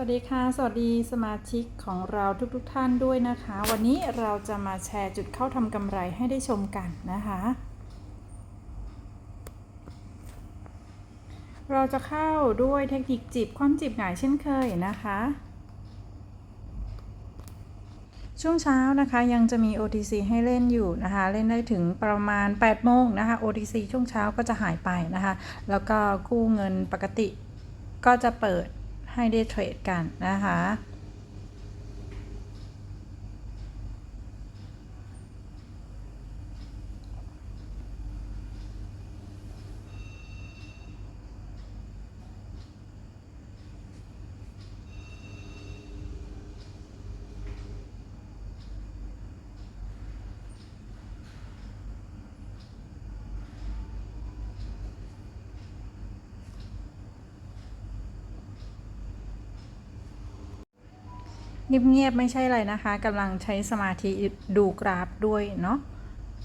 วัสดีค่ะ สวัสดีสมาชิกของเราทุกๆทท่านด้วยนะคะ วันนี้เราจะมาแชร์จุดเข้าทำกำไรให้ได้ชมกันนะคะ เราจะเข้าด้วยเทคนิคจีบความจีบหงายเช่นเคยนะคะ ช่วงเช้านะคะยังจะมี OTC ให้เล่นอยู่นะคะ เล่นได้ถึงประมาณ 8 โมงนะคะ OTC ช่วงเช้าก็จะหายไปนะคะ แล้วก็กู้เงินปกติก็จะเปิด ให้ได้เทรดกันนะคะ เงียบๆไม่ใช่อะไรนะคะกำลังใช้สมาธิดูกราฟด้วยเนาะ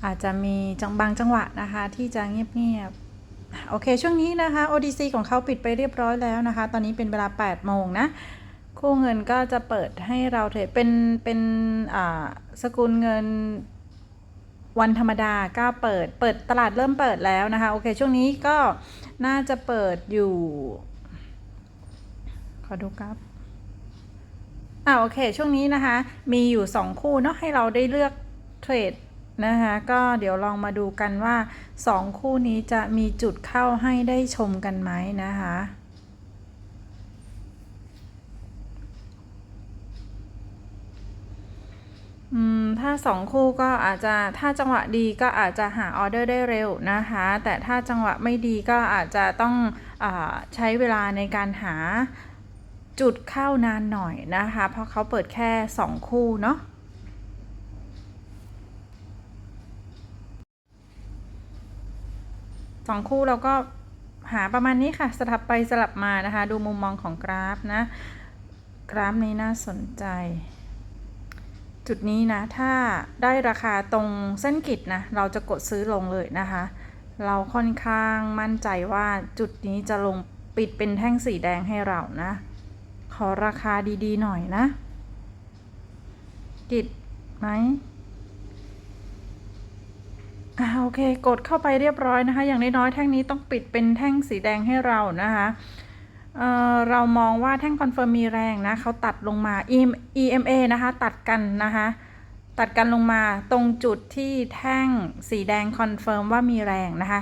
อาจจะมีจังบางจังหวะนะคะที่จะเงียบๆโอเค ช่วงนี้นะคะ ODC ของเขาปิดไปเรียบร้อยแล้วนะคะ ตอนนี้เป็นเวลา 8 โมงนะคู่เงินก็จะเปิดให้เราเทรดเป็นเป็นอ่าสกุลเงินวันธรรมดาก็เปิดเปิดตลาดเริ่มเปิดแล้วนะคะ โอเค ช่วงนี้ก็น่าจะเปิดอยู่ ขอดูครับ อ่าโอเค ช่วงนี้นะคะ มีอยู่ 2 คู่เนาะให้เราได้เลือกเทรดนะคะก็เดี๋ยวลองมาดูกันว่า 2 คู่นี้จะมีจุดเข้าให้ได้ชมกันไหมนะคะอืมถ้า2คู่ก็อาจจะถ้าจังหวะดีก็อาจจะหาออเดอร์ได้เร็วนะคะ แต่ถ้าจังหวะไม่ดีก็อาจจะต้องอใช้เวลาในการหา จุดเข้านานหน่อยนะคะ เพราะเขาเปิดแค่ 2 คู่เนาะสองคู่เราก็หาประมาณนี้ค่ะ สลับไปสลับมานะคะ ดูมุมมองของกราฟนะ กราฟนี้น่าสนใจ จุดนี้นะ ถ้าได้ราคาตรงเส้นกิจนะ เราจะกดซื้อลงเลยนะคะ เราค่อนข้างมั่นใจว่าจุดนี้จะลงปิดเป็นแท่งสีแดงให้เรานะ อราคาดีๆหน่อยนะกิดไหมอ่าโอเค กดเข้าไปเรียบร้อยนะคะ อย่างน้อยๆแท่งนี้ต้องปิดเป็นแท่งสีแดงให้เรานะคะเเรามองว่าแท่งคอนเฟิร์มมีแรงนะเขาตัดลงมา EMA นะคะ ตัดกันนะคะตัดกันลงมาตรงจุดที่แท่งสีแดงคอนเฟิร์มว่ามีแรงนะคะ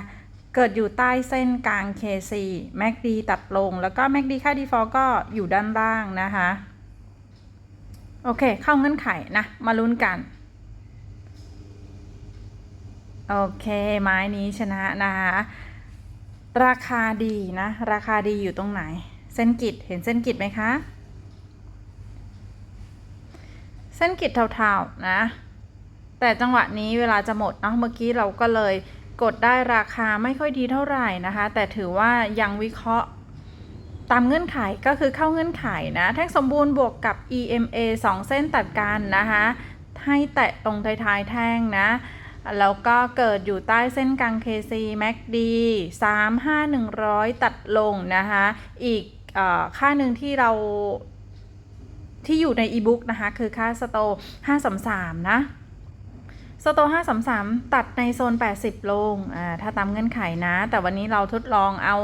เกิดอยู่ใต้เส้นกลาง KC MACD ตัดลง แล้วก็ MACD ค่า default ก็อยู่ด้านล่างนะคะ โอเค เข้าเงื่อนไขนะ มาลุ้นกัน โอเค ไม้นี้ชนะนะคะ ราคาดีนะ ราคาดีอยู่ตรงไหน เส้นกิดเห็นเส้นกิดไหมคะ เส้นกิดเทาๆนะ แต่จังหวะนี้เวลาจะหมดเนาะ เมื่อกี้เราก็เลย กดได้ราคาไม่ค่อยดีเท่าไหร่นะคะ แต่ถือว่ายังวิเคราะห์ตามเงื่อนไขก็คือเข้าเงื่อนไขนะ แท่งสมบูรณ์บวกกับ EMA 2 เส้นตัดกันนะคะ ให้แตะตรงท้ายๆแท่งนะ แล้วก็เกิดอยู่ใต้เส้นกลาง KC MACD 3 5 100 ตัดลงนะคะ อีกอค่าหนึ่งที่เราที่อยู่ในอีบุ๊กนะคะ คือค่าสโต533 นะ สโต533 ตัดในโซน 80ลงอ่าถ้าตามเงื่อนไขนะ แต่วันนี้เราทดลองเอา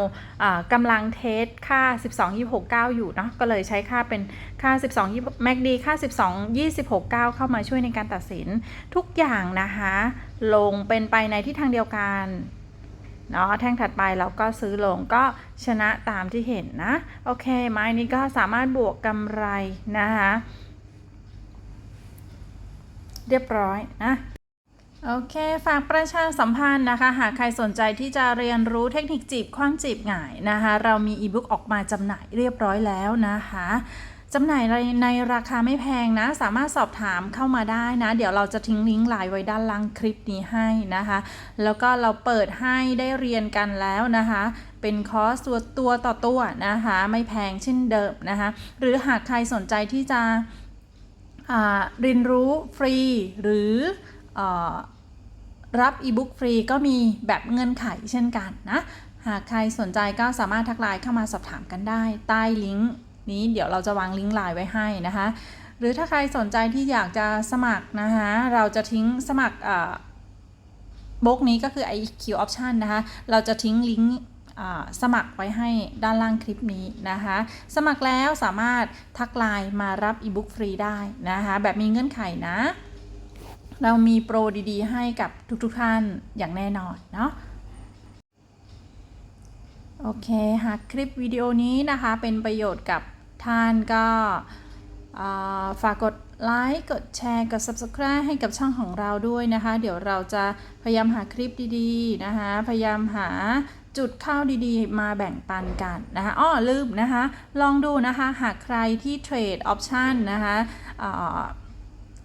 อ่ากำลังเทสค่า 12 26 9 อยู่เนาะ ก็เลยใช้ค่าเป็นค่า 12 20 MACD ค่า 12 26 9 เข้ามาช่วยในการตัดสินทุกอย่างนะคะ ลงเป็นไปในทิศทางเดียวกันเนาะแท่งถัดไปเราก็ซื้อลงก็ชนะตามที่เห็นนะ โอเค ไม้นี้ก็สามารถบวกกำไรนะคะ เรียบร้อยนะ โอเค ฝากประชาสัมพันธ์นะคะ หากใครสนใจที่จะเรียนรู้เทคนิคจีบคว้างจีบหงายนะคะ เรามีอีบุ๊กออกมาจำหน่ายเรียบร้อยแล้วนะคะจำหน่ายในในราคาไม่แพงนะ สามารถสอบถามเข้ามาได้นะ เดี๋ยวเราจะทิ้งลิงก์ไลน์ไว้ด้านล่างคลิปนี้ให้นะคะ แล้วก็เราเปิดให้ได้เรียนกันแล้วนะคะ เป็นคอร์สตัวตัวต่อตัวนะคะ ไม่แพงเช่นเดิมนะคะ หรือหากใครสนใจที่จะเรียนรู้ฟรีหรือ รับอีบุ๊กฟรีก็มีแบบเงื่อนไขเช่นกันนะ หากใครสนใจก็สามารถทักไลน์เข้ามาสอบถามกันได้ ใต้ลิงก์นี้เดี๋ยวเราจะวางลิงก์ไลน์ไว้ให้นะคะ หรือถ้าใครสนใจที่อยากจะสมัครนะคะเราจะทิ้งสมัครบล็อกนี้ก็คือ IQ option นะคะ เราจะทิ้งลิงก์สมัครไว้ให้ด้านล่างคลิปนี้นะคะ สมัครแล้วสามารถทักไลน์มารับอีบุ๊กฟรีได้นะคะ แบบมีเงื่อนไขนะ เรามีโปรดีๆ ให้กับทุกๆท่านอย่างแน่นอนเนาะโอเค หากคลิปวิดีโอนี้นะคะเป็นประโยชน์กับท่านก็ฝากกดไลค์ กดแชร์ กด Subscribe ให้กับช่องของเราด้วยนะคะ เดี๋ยวเราจะพยายามหาคลิปดีๆนะคะ พยายามหาจุดเข้าดีๆ มาแบ่งปันกันนะคะอ้อลืมนะคะ ลองดูนะคะ หากใครที่เทรดออปชันนะคะ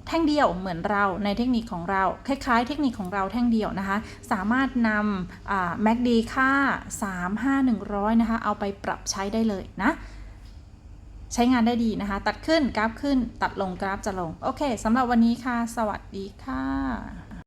แท่งเดียวเหมือนเราในเทคนิคของเรา คล้ายๆ เทคนิคของเราแท่งเดียวนะคะ สามารถนำแม็กดีค่า 3 5 100 นะคะ เอาไปปรับใช้ได้เลยนะใช้งานได้ดีนะคะ ตัดขึ้นกราฟขึ้น ตัดลงกราฟจะลง โอเคสำหรับวันนี้ค่ะ สวัสดีค่ะ